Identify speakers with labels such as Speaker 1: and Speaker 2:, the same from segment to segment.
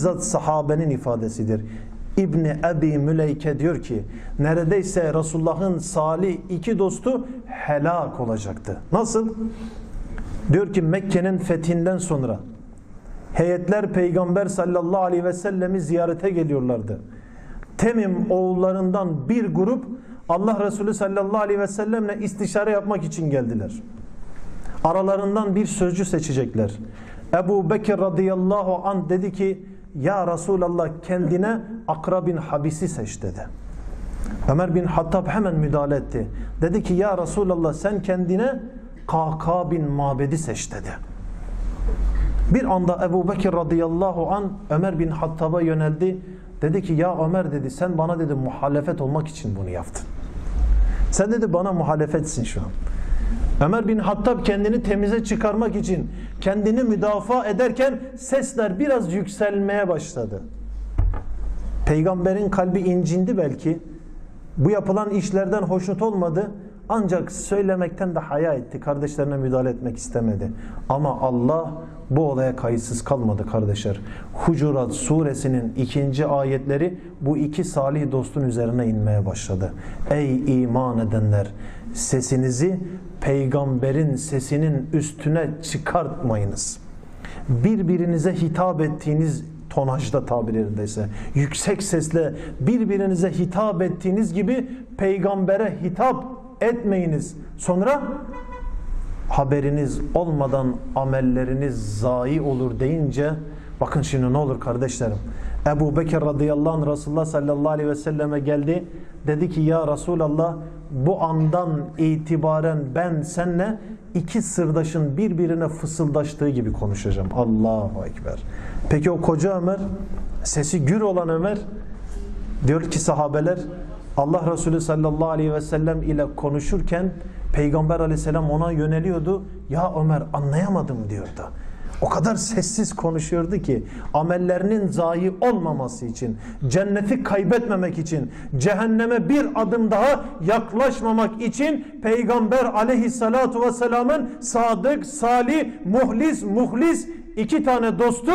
Speaker 1: bizzat sahabenin ifadesidir. İbni Ebi Müleyke diyor ki neredeyse Resulullah'ın salih iki dostu helak olacaktı. Nasıl? Diyor ki Mekke'nin fethinden sonra heyetler Peygamber sallallahu aleyhi ve sellemi ziyarete geliyorlardı. Temim oğullarından bir grup Allah Resulü sallallahu aleyhi ve sellemle istişare yapmak için geldiler. Aralarından bir sözcü seçecekler. Ebu Bekir radıyallahu an dedi ki ya Resulallah kendine Akra bin Habis'i seç dedi. Ömer bin Hattab hemen müdahale etti. Dedi ki ya Resulallah sen kendine Kaka bin Mabed'i seç dedi. Bir anda Ebu Bekir radıyallahu an Ömer bin Hattab'a yöneldi. Dedi ki ya Ömer dedi sen bana dedi muhalefet olmak için bunu yaptın. Sen dedi bana muhalefetsin şu an. Ömer bin Hattab kendini temize çıkarmak için kendini müdafaa ederken sesler biraz yükselmeye başladı. Peygamberin kalbi incindi belki. Bu yapılan işlerden hoşnut olmadı. Ancak söylemekten de haya etti. Kardeşlerine müdahale etmek istemedi. Ama Allah bu olaya kayıtsız kalmadı kardeşler. Hucurat suresinin ikinci ayetleri bu iki salih dostun üzerine inmeye başladı. Ey iman edenler sesinizi peygamberin sesinin üstüne çıkartmayınız. Birbirinize hitap ettiğiniz tonajda tabir yerindeyse yüksek sesle birbirinize hitap ettiğiniz gibi peygambere hitap etmeyiniz. Sonra haberiniz olmadan amelleriniz zayi olur deyince bakın şimdi ne olur kardeşlerim. Ebu Bekir radıyallahu anh Resulullah sallallahu aleyhi ve selleme geldi. Dedi ki ya Resulallah bu andan itibaren ben seninle iki sırdaşın birbirine fısıldaştığı gibi konuşacağım. Allahu Ekber. Peki o koca Ömer, sesi gür olan Ömer diyor ki sahabeler Allah Resulü sallallahu aleyhi ve sellem ile konuşurken Peygamber aleyhisselam ona yöneliyordu. Ya Ömer anlayamadım diyordu. O kadar sessiz konuşuyordu ki amellerinin zayi olmaması için, cenneti kaybetmemek için, cehenneme bir adım daha yaklaşmamak için Peygamber aleyhissalatu vesselamın sadık, salih, muhlis, muhlis iki tane dostu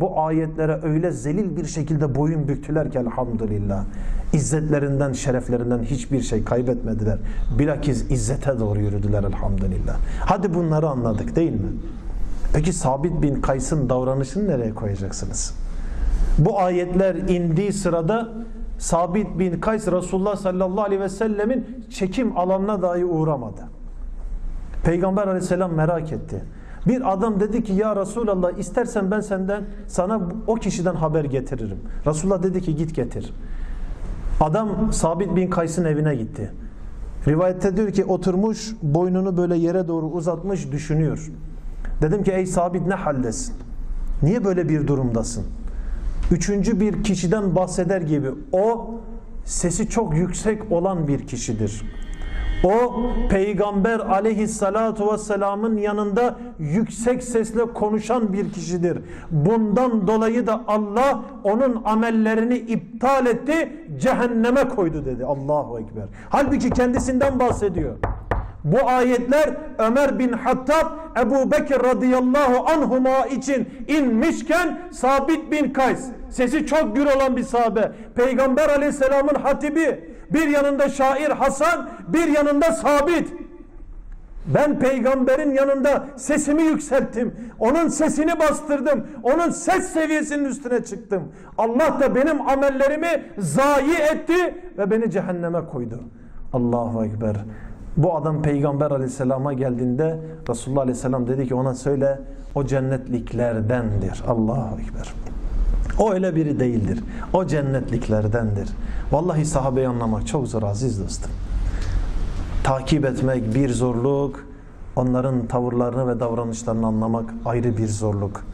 Speaker 1: bu ayetlere öyle zelil bir şekilde boyun büktüler ki elhamdülillah. İzzetlerinden, şereflerinden hiçbir şey kaybetmediler. Bilakis izzete doğru yürüdüler elhamdülillah. Hadi bunları anladık değil mi? Peki Sabit bin Kays'ın davranışını nereye koyacaksınız? Bu ayetler indiği sırada Sabit bin Kays Resulullah sallallahu aleyhi ve sellemin çekim alanına dahi uğramadı. Peygamber aleyhisselam merak etti. Bir adam dedi ki ya Resulallah istersen ben senden sana o kişiden haber getiririm. Resulullah dedi ki git getir. Adam Sabit bin Kays'ın evine gitti. Rivayette diyor ki oturmuş boynunu böyle yere doğru uzatmış düşünüyor. Dedim ki ey Sabit ne haldesin? Niye böyle bir durumdasın? Üçüncü bir kişiden bahseder gibi o sesi çok yüksek olan bir kişidir. O peygamber aleyhissalatu vesselamın yanında yüksek sesle konuşan bir kişidir. Bundan dolayı da Allah onun amellerini iptal etti, cehenneme koydu dedi. Allahu Ekber. Halbuki kendisinden bahsediyor. Bu ayetler Ömer bin Hattab Ebu Bekir radıyallahu anhuma için inmişken Sabit bin Kays sesi çok gür olan bir sahabe Peygamber aleyhisselamın hatibi bir yanında şair Hasan bir yanında Sabit ben peygamberin yanında sesimi yükselttim. Onun sesini bastırdım. Onun ses seviyesinin üstüne çıktım. Allah da benim amellerimi zayi etti ve beni cehenneme koydu. Allahu Ekber. Bu adam peygamber aleyhisselama geldiğinde Resulullah aleyhisselam dedi ki ona söyle o cennetliklerdendir. Allahu Ekber. O öyle biri değildir. O cennetliklerdendir. Vallahi sahabeyi anlamak çok zor aziz dostum. Takip etmek bir zorluk, onların tavırlarını ve davranışlarını anlamak ayrı bir zorluk.